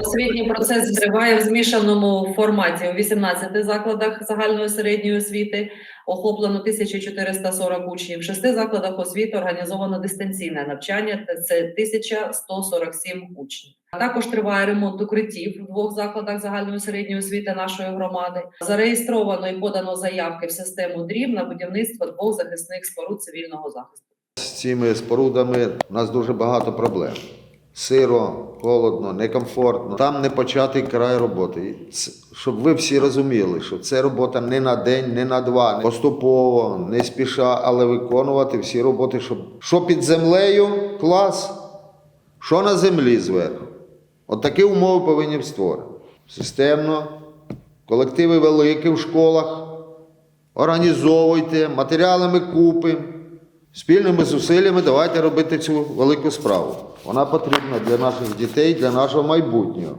Освітній процес триває в змішаному форматі у 18 закладах загальної середньої освіти. Охоплено 1440 учнів. В шести закладах освіти організовано дистанційне навчання. Це 1147 учнів. Також триває ремонт укриттів в двох закладах загальної середньої освіти нашої громади. Зареєстровано і подано заявки в систему дрів на будівництво двох захисних споруд цивільного захисту. З цими спорудами у нас дуже багато проблем. Сиро, холодно, некомфортно. Там не початий край роботи. Щоб ви всі розуміли, що це робота не на день, не на два, поступово, не спіша, але виконувати всі роботи, щоб що під землею клас, що на землі зверху. От такі умови повинні створити. Системно, колективи великі в школах, організовуйте, матеріали ми купимо. Спільними зусиллями давайте робити цю велику справу. Вона потрібна для наших дітей, для нашого майбутнього.